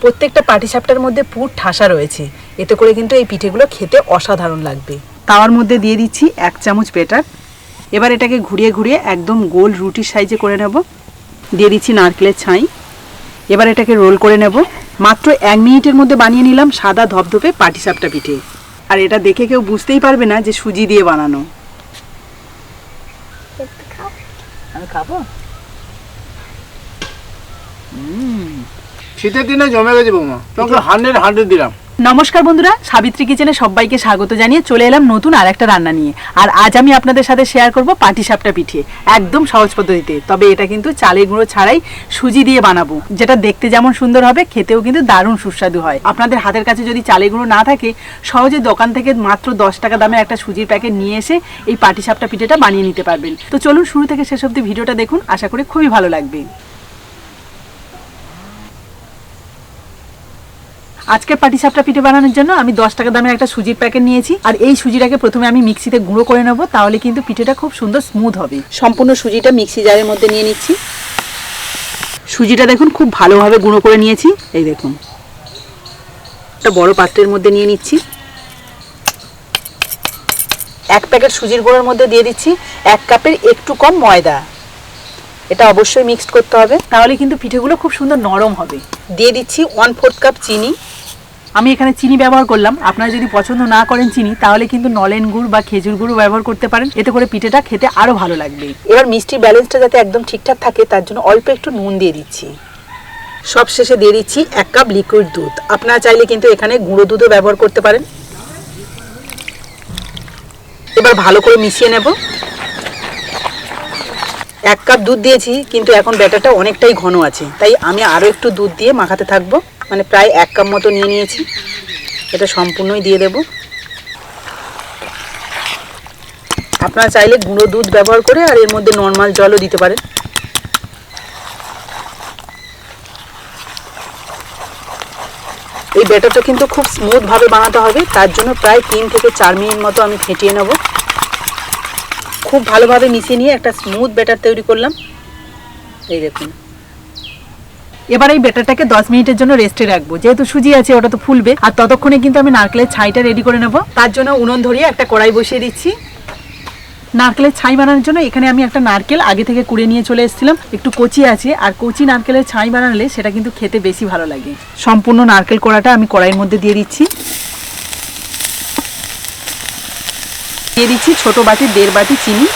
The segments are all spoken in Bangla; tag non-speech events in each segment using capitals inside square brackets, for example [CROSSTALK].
প্রত্যেকটা পাটিসাপটার মধ্যে পুর ঠাসা রয়েছে। এতে করে কিন্তু এই পিঠেগুলো খেতে অসাধারণ লাগবে। তাওয়ার মধ্যে দিয়ে দিচ্ছি এক চামচ বেটার এবার এটাকে ঘুরিয়ে ঘুরিয়ে একদম গোল রুটির সাইজে করে নেব। দিয়ে দিচ্ছি নারকেলের ছাই। এবার এটাকে রোল করে নেব। মাত্র এক মিনিটের মধ্যে বানিয়ে নিলাম সাদা ধপধপে পাটিসাপটা পিঠে। আর এটা দেখে কেউ বুঝতেই পারবে না যে সুজি দিয়ে বানানো। আমি খাব? শীতের দিনে জমে গেছে বৌমা। তোমাকে হান্ড্রেড হান্ড্রেড দিলাম। নমস্কার বন্ধুরা, সাবিত্রী কিচেনে সবাইকে স্বাগত জানিয়ে চলে এলাম নতুন আর একটা রান্না নিয়ে। আর আজ আমি আপনাদের সাথে শেয়ার করব পাটিসাপটা পিঠে, একদম সহজ পদ্ধতিতে। তবে এটা কিন্তু চালের গুঁড়ো ছাড়াই সুজি দিয়ে বানাবো, যেটা দেখতে যেমন সুন্দর হবে, খেতেও কিন্তু দারুণ সুস্বাদু হয়। আপনাদের হাতের কাছে যদি চালের গুঁড়ো না থাকে, সহজে দোকান থেকে মাত্র দশ টাকা দামে একটা সুজির প্যাকেট নিয়ে এসে এই পাটিসাপটা পিঠেটা বানিয়ে নিতে পারবেন। তো চলুন শুরু থেকে শেষ অব্দি ভিডিওটা দেখুন, আশা করি খুবই ভালো লাগবে। আজকের পাটিসাপটা পিঠে বানানোর জন্য আমি দশ টাকা দামের একটা সুজির প্যাকেট নিয়েছি। আর এই সুজিটাকে প্রথমে আমি মিক্সিতে গুঁড়ো করে নেব, তাহলে কিন্তু পিঠেটা খুব সুন্দর স্মুথ হবে। সম্পূর্ণ সুজিটা মিক্সি জারের মধ্যে নিয়ে নিচ্ছি। সুজিটা দেখুন, খুব ভালোভাবে গুঁড়ো করে নিয়েছি। এই দেখুন। একটা বড় পাত্রের মধ্যে নিয়ে নিচ্ছি। এক প্যাকেট সুজির গুঁড়োর মধ্যে দিয়ে দিচ্ছি এক কাপের একটু কম ময়দা। এটা অবশ্যই মিক্সড করতে হবে। তাহলে কিন্তু পিঠেগুলো খুব সুন্দর নরম হবে। দিয়ে দিচ্ছি ওয়ান ফোর্থ কাপ চিনি। আমি এখানে চিনি ব্যবহার করলাম। আপনারা যদি পছন্দ না করেন চিনি, তাহলে কিন্তু নলেন গুড় বা খেজুর গুড় ব্যবহার করতে পারেন। এতে করে পিঠেটা খেতে আরও ভালো লাগবে। এবার মিষ্টির ব্যালেন্সটা যাতে একদম ঠিকঠাক থাকে, তার জন্য অল্প একটু নুন দিয়ে দিচ্ছি। সব শেষে দিয়ে দিচ্ছি এক কাপ লিকুইড দুধ। আপনারা চাইলে কিন্তু এখানে গুঁড়ো দুধও ব্যবহার করতে পারেন। এবার ভালো করে মিশিয়ে নেব। এক কাপ দুধ দিয়েছি, কিন্তু এখন ব্যাটারটা অনেকটাই ঘন আছে। তাই আমি আরও একটু দুধ দিয়ে মাখাতে থাকব। মানে প্রায় এক কাপ মতো নিয়ে নিয়েছি। এটা সম্পূর্ণই দিয়ে দেব। আপনারা চাইলে গুঁড়ো দুধ ব্যবহার করে আর এর মধ্যে নর্মাল জলও দিতে পারেন। এই ব্যাটারটা কিন্তু খুব স্মুথভাবে বানাতে হবে। তার জন্য প্রায় তিন থেকে চার মিনিট মতো আমি ফেটিয়ে নেব। খুব ভালোভাবে মিশিয়ে নিয়ে একটা স্মুথ ব্যাটার তৈরি করলাম। এই দেখুন। এবার এই ব্যাটারটাকে দশ মিনিটের জন্য রেস্টে রাখব। যেহেতু সুজি আছে, ওটা তো ফুলবে। আর ততক্ষণে কিন্তু আমি নারকেলের ছাইটা রেডি করে নেব। তার জন্য উনুন ধরিয়ে একটা কড়াই বসিয়ে দিচ্ছি। নারকেলের ছাই বানানোর জন্য এখানে আমি একটা নারকেল আগে থেকে কুড়ে নিয়ে চলে এসেছিলাম। একটু কচি আছে। আর কচি নারকেলের ছাই বানালে সেটা কিন্তু খেতে বেশি ভালো লাগে। সম্পূর্ণ নারকেল কোড়াটা আমি কড়াইয়ের মধ্যে দিয়ে দিচ্ছি। দিয়ে দিচ্ছি ছোট বাটি, দেড় বাটি চিনি।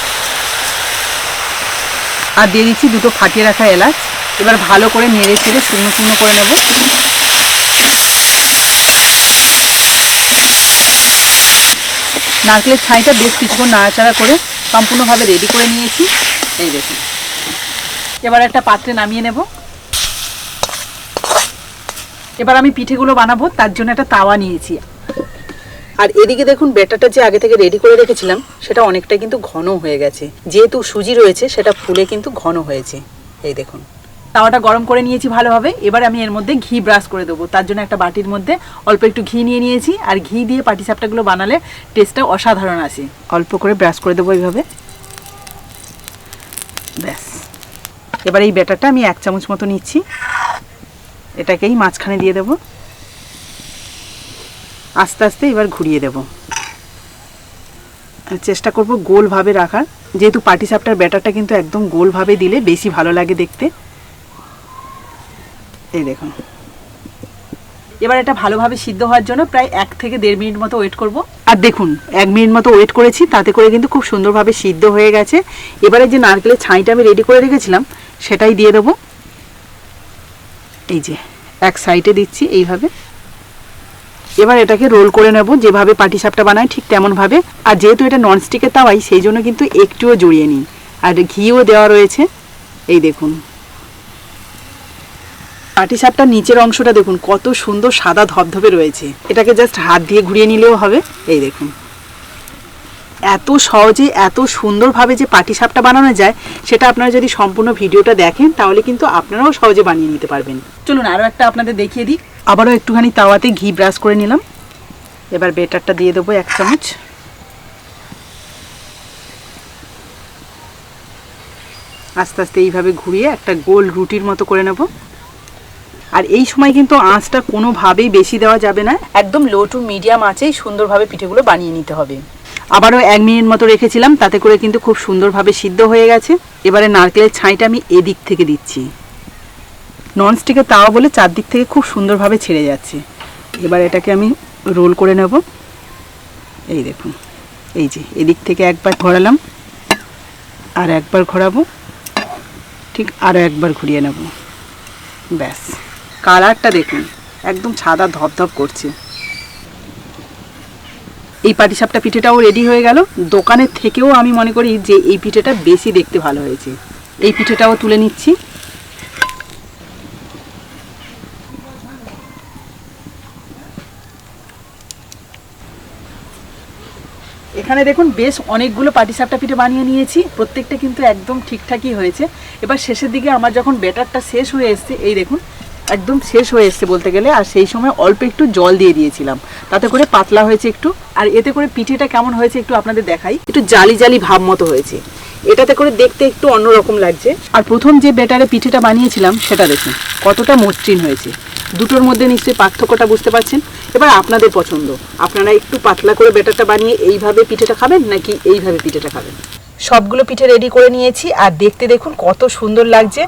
আর দিয়ে দিচ্ছি দুটো ফাটিয়ে রাখা এলাচ। এবার ভালো করে নেড়ে চেড়ে শুকনো শুকনো করে নেব। নারকেলের ছাইটা বেশ কিছুক্ষণ নাড়াচাড়া করে সম্পূর্ণভাবে রেডি করে নিয়েছি। এই দেখুন। এবার একটা পাত্রে নামিয়ে নেব। এবার আমি পিঠেগুলো বানাবো, তার জন্য একটা তাওয়া নিয়েছি। আর এদিকে দেখুন ব্যাটারটা যে আগে থেকে রেডি করে রেখেছিলাম, সেটা অনেকটা কিন্তু ঘন হয়ে গেছে। যেহেতু সুজি রয়েছে, সেটা ফুলে কিন্তু ঘন হয়েছে। এই দেখুন। তাওয়াটা গরম করে নিয়েছি ভালোভাবে। এবার আমি এর মধ্যে ঘি ব্রাশ করে দেবো। তার জন্য একটা বাটির মধ্যে অল্প একটু ঘি নিয়ে নিয়েছি। আর ঘি দিয়ে পাটিসাপটাগুলো বানালে টেস্টটা অসাধারণ আসে। অল্প করে ব্রাশ করে দেবো এইভাবে। ব্যাস। এবার এই ব্যাটারটা আমি এক চামচ মতো নিচ্ছি। এটাকেই মাঝখানে দিয়ে দেবো। আস্তে আস্তে এবার ঘুরিয়ে দেব। চেষ্টা করব গোলভাবে রাখার। যেহেতু পাটিসাপটার ব্যাটারটা কিন্তু একদম গোলভাবে দিলে বেশি ভালো লাগে দেখতে। এই দেখুন। এবার এটা ভালোভাবে সিদ্ধ হওয়ার জন্য প্রায় এক থেকে দেড় মিনিট মতো ওয়েট করব। আর দেখুন, এক মিনিট মতো ওয়েট করেছি, তাতে করে কিন্তু খুব সুন্দরভাবে সিদ্ধ হয়ে গেছে। এবারে যে নারকেলের ছাইটা আমি রেডি করে রেখেছিলাম, সেটাই দিয়ে দেবো। এই যে, এক সাইডে দিচ্ছি এইভাবে। এবার এটাকে রোল করে নেব। যেভাবে পাটি সাপটা বানায় ঠিক তেমনভাবে। আর যেহেতু এটা ননস্টিকের তাওয়াই, সেই জন্য কিন্তু একটুও জড়িয়ে নিই। আর ঘিও দেওয়া রয়েছে। এই দেখুন। পাটি পাটিসাপটার নিচের অংশটা দেখুন, কত সুন্দর সাদা ধবধবে রয়েছে। এটাকে জাস্ট হাত দিয়ে ঘুরিয়ে নিলেও হবে। এই দেখুন। এত সহজে, এত সুন্দরভাবে যে পাটিসাপটা বানানো যায়, সেটা আপনারা যদি সম্পূর্ণ ভিডিওটা দেখেন, তাহলে কিন্তু আপনারাও সহজে বানিয়ে নিতে পারবেন। চলুন আরও একটা আপনাদের দেখিয়ে দিই। আবারও একটুখানি তাওয়াতে ঘি ব্রাশ করে নিলাম। এবার বেটারটা দিয়ে দেবো এক চামচ। আস্তে আস্তে এইভাবে ঘুরিয়ে একটা গোল রুটির মতো করে নেব। আর এই সময় কিন্তু আঁচটা কোনোভাবেই বেশি দেওয়া যাবে না। একদম লো টু মিডিয়াম আঁচেই সুন্দরভাবে পিঠেগুলো বানিয়ে নিতে হবে। আবারও এক মিনিট মতো রেখেছিলাম, তাতে করে কিন্তু খুব সুন্দরভাবে সিদ্ধ হয়ে গেছে। এবারে নারকেলের ছাইটা আমি এদিক থেকে দিচ্ছি। ননস্টিকের তাওয়া বলে চারদিক থেকে খুব সুন্দরভাবে ছেড়ে যাচ্ছে। এবার এটাকে আমি রোল করে নেব। এই দেখুন, এই যে এদিক থেকে একবার ঘোরালাম, আর একবার ঘোরাবো, ঠিক আরও একবার ঘুরিয়ে নেব। ব্যাস, কালারটা দেখুন, একদম সাদা ধপধপ করছে। এই পাটিসাপটা পিঠেটাও রেডি হয়ে গেল। দোকানের থেকেও আমি মনে করি যে এই পিঠেটা বেশি দেখতে ভালো হয়েছে। এই পিঠেটাও তুলে নিচ্ছি। এখানে দেখুন বেশ অনেকগুলো পাটিসাপটা পিঠে বানিয়ে নিয়েছি। প্রত্যেকটা কিন্তু একদম ঠিকঠাকই হয়েছে। এবার শেষের দিকে আমার যখন ব্যাটারটা শেষ হয়ে এসছে, এই দেখুন একদম শেষ হয়ে এসছে বলতে গেলে, আর সেই সময় অল্প একটু জল দিয়ে দিয়েছিলাম। তাতে করে পাতলা হয়েছে একটু, আর এতে করে পিঠেটা কেমন হয়েছে একটু আপনাদের দেখাই। একটু জালি জালি ভাব মতো হয়েছে। এটাতে করে দেখতে একটু অন্যরকম লাগছে। আর প্রথম যে ব্যাটারে পিঠেটা বানিয়েছিলাম, সেটা দেখুন, কতটা মসৃণ হয়েছে। দুটোর মধ্যে নিশ্চয়ই পার্থক্যটা বুঝতে পারছেন। এবার আপনাদের পছন্দ। আপনারা একটু পাতলা করে ব্যাটারটা বানিয়ে এইভাবে পিঠেটা খাবেন, নাকি এইভাবে পিঠেটা খাবেন? সবগুলো পিঠে রেডি করে নিয়েছি, আর দেখতে দেখুন কত সুন্দর লাগছে।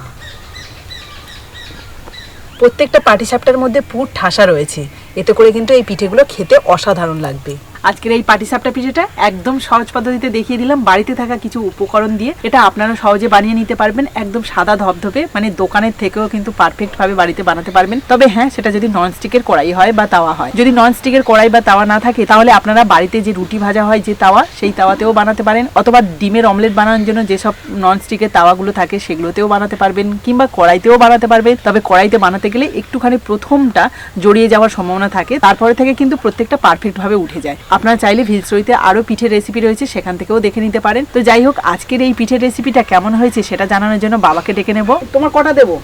প্রত্যেকটা পাটিসাপটার মধ্যে পুর ঠাসা রয়েছে। এতে করে কিন্তু এই পিঠেগুলো খেতে অসাধারণ লাগবে। আজকের এই পাটিসাপটা পিঠেটা একদম সহজ পদ্ধতিতে দেখিয়ে দিলাম। বাড়িতে থাকা কিছু উপকরণ দিয়ে এটা আপনারা সহজে বানিয়ে নিতে পারবেন, একদম সাদা ধবধবে মানে দোকানের থেকেও কিন্তু পারফেক্ট ভাবে বাড়িতে বানাতে পারবেন। তবে হ্যাঁ সেটা যদি ননস্টিকের কড়াই হয় বা তাওয়া হয়। যদি ননস্টিকের কড়াই বা তাওয়া না থাকে, তাহলে আপনারা বাড়িতে যে রুটি ভাজা হয় যে তাওয়া, সেই তাওয়াতেও বানাতে পারেন। অথবা ডিমের অমলেট বানানোর জন্য যেসব ননস্টিকের তাওয়াগুলো থাকে, সেগুলোতেও বানাতে পারবেন, কিংবা কড়াইতেও বানাতে পারবেন। তবে কড়াইতে বানাতে গেলে একটুখানি প্রথমটা জড়িয়ে যাওয়ার সম্ভাবনা থাকে। তারপরে থেকে কিন্তু প্রত্যেকটা পারফেক্ট ভাবে উঠে যায়। আপনারা চাইলে ভিলস্রইতে আরও পিঠের রেসিপি রয়েছে সেখান থেকেও দেখে নিতে পারেন। তো যাই হোক আজকের এই পিঠের রেসিপিটা কেমন হয়েছে সেটা জানানোর জন্য বাবাকে ডেকে নেব। তোমার কটা দেবো?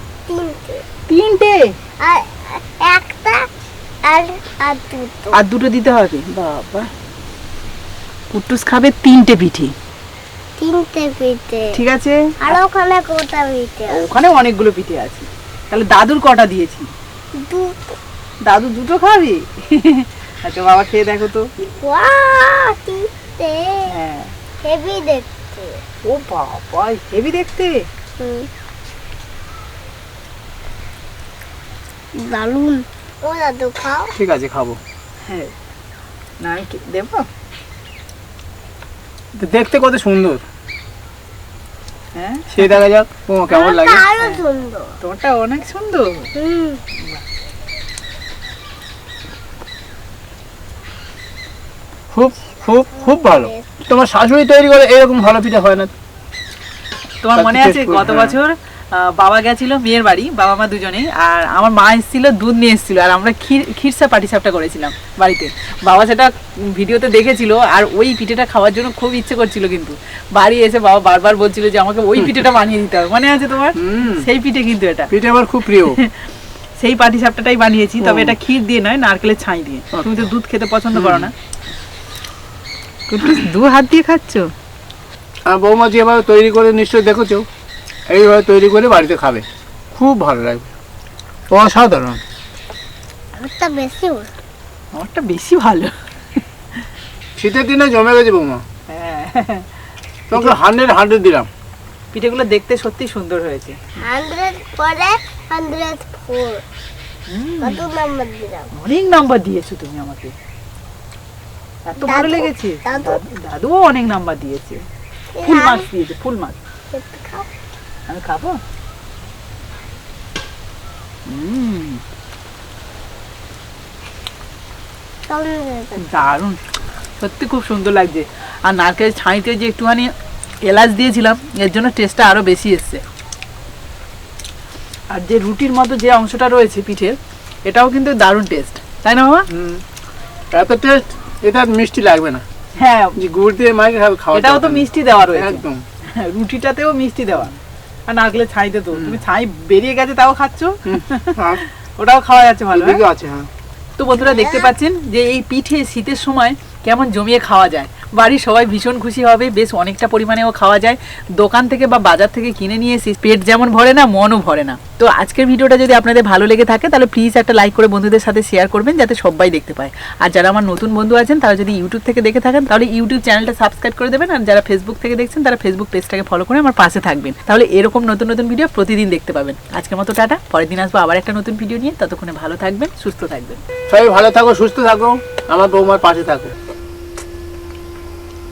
তিনটে। আর একটা আর আর দুটো। আর দুটো দিতে হবে? বাবা। কুট্টুস খাবে তিনটে পিঠে। তিনটে পিঠে। ঠিক আছে? আর ওখানে কোটা পিঠে ওখানে অনেকগুলো পিঠে আছে। তাহলে দাদুর কটা দিয়েছি? দুটো। দাদু দুটো খাবি? আচ্ছা বাবা খেয়ে দেখো তো। তিনটে হ্যাঁ। হেভি দেখতে। ও বাবা হেভি দেখতে? দারুণ ও দাদু খাও। ঠিক আছে খাব। হ্যাঁ। না আমি দেবো? দেখতে কত সুন্দর। হ্যাঁ? সে দেখা যাক। ও কেমন লাগে? সুন্দর। তোমারটা অনেক সুন্দর। হুম। খুব খুব খুব ভালো। তোমার শাশুড়ি তৈরি করে এরকম ভালো পিঠা হয় না? তোমার মনে আছে গত হ্যাঁ। বছর বাবা গেছিল মেয়ের বাড়ি বাবা মা দুজনেই আর আমার মা এসেছিল দুধ নিয়ে এসেছিল আর আমরা ক্ষীর ক্ষীরসা পাটিসাপটা করেছিলাম বাড়িতে। বাবা সেটা ভিডিওতে দেখেছিল আর ওই পিঠেটা খাওয়ার জন্য খুব ইচ্ছে করছিল কিন্তু। বাড়ি এসে বাবা বারবার বলছিল যে আমাকে ওই পিঠেটা বানিয়ে দিতে হবে। মনে আছে তোমার? সেই পিঠে কিন্তু এটা। পিঠে আমার খুব প্রিয়। [LAUGHS] সেই পাটিসাপটাটাই বানিয়েছি তবে এটা ক্ষীর দিয়ে নয় নারকেলের ছাই দিয়ে। তুমি তো দুধ খেতে পছন্দ করো না। কুট্টুস, দু হাত দিয়ে খাচ্ছ? আর বৌমা যেভাবে তৈরি করে নিশ্চয়ই দেখেছ? এইভাবে তৈরি করে বাড়িতে খাবে। খুব ভালো লাগবে। অসাধারণ। আমারটা বেশি। আমারটা বেশি ভালো। শীতের দিনে জমে গেছে বৌমা। হ্যাঁ তোমাকে হান্ড্রেড হান্ড্রেড দিলাম। পিঠেগুলো দেখতে সত্যি সুন্দর হয়েছে। হান্ড্রেড পরে হান্ড্রেড ফোর। কত অনেক নাম্বার দিয়েছ তুমি আমাকে। এত ভালো লেগেছে? দাদু। দাদু- দাদুও অনেক নাম্বার দিয়েছে। ফুল মার্কস দিয়েছে ফুল মার্কস আমি খাব? হুম দারুণ। সত্যি খুব সুন্দর লাগছে। আর নারকেলের ছাইতে যে একটুখানি এলাচ দিয়েছিলাম এর জন্য টেস্টটা আরও বেশি এসছে। আর যে রুটির মতো যে অংশটা রয়েছে পিঠের এটাও কিন্তু দারুণ টেস্ট তাই না বাবা হুম। এত টেস্ট এটা মিষ্টি লাগবে না। হ্যাঁ। গুড় দিয়ে খাবে খাওয়া এটাও তো মিষ্টি দেওয়া রয়েছে। একদম। হ্যাঁ, [LAUGHS] রুটিটাতেও মিষ্টি দেওয়া। আর নাগলে ছাইতে তো। তুমি ছাই বেরিয়ে গেছে তাও খাচ্ছ? হুম, [LAUGHS] ওটাও খাওয়া যাচ্ছে ভালো হ্যাঁ? আছে হ্যাঁ। তো বন্ধুরা দেখতে পাচ্ছেন যে এই পিঠে শীতের সময় কেমন জমিয়ে খাওয়া যায়। বাড়ির সবাই ভীষণ খুশি হবে। বেশ অনেকটা পরিমাণেও খাওয়া যায়। দোকান থেকে বা বাজার থেকে কিনে নিয়ে এসে পেট যেমন ভরে না, মনও ভরে না। তো আজকের ভিডিওটা যদি আপনাদের ভালো লেগে থাকে, তাহলে প্লিজ একটা লাইক করে বন্ধুদের সাথে শেয়ার করবেন, যাতে সবাই দেখতে পায়। আর যারা আমার নতুন বন্ধু আছেন, তারা যদি ইউটিউব থেকে দেখে থাকেন, তাহলে ইউটিউব চ্যানেলটা সাবস্ক্রাইব করে দেবেন। আর যারা ফেসবুক থেকে দেখছেন, তারা ফেসবুক পেজটাকে ফলো করে আমার পাশে থাকবেন। তাহলে এরকম নতুন নতুন ভিডিও প্রতিদিন দেখতে পাবেন। আজকের মতো টাটা। পরের দিন আসব আবার একটা নতুন ভিডিও নিয়ে। ততক্ষণে ভালো থাকবেন, সুস্থ থাকবেন। সবাই ভালো থাকো, সুস্থ থাকো। আমার বৌমার পাশে থাকো।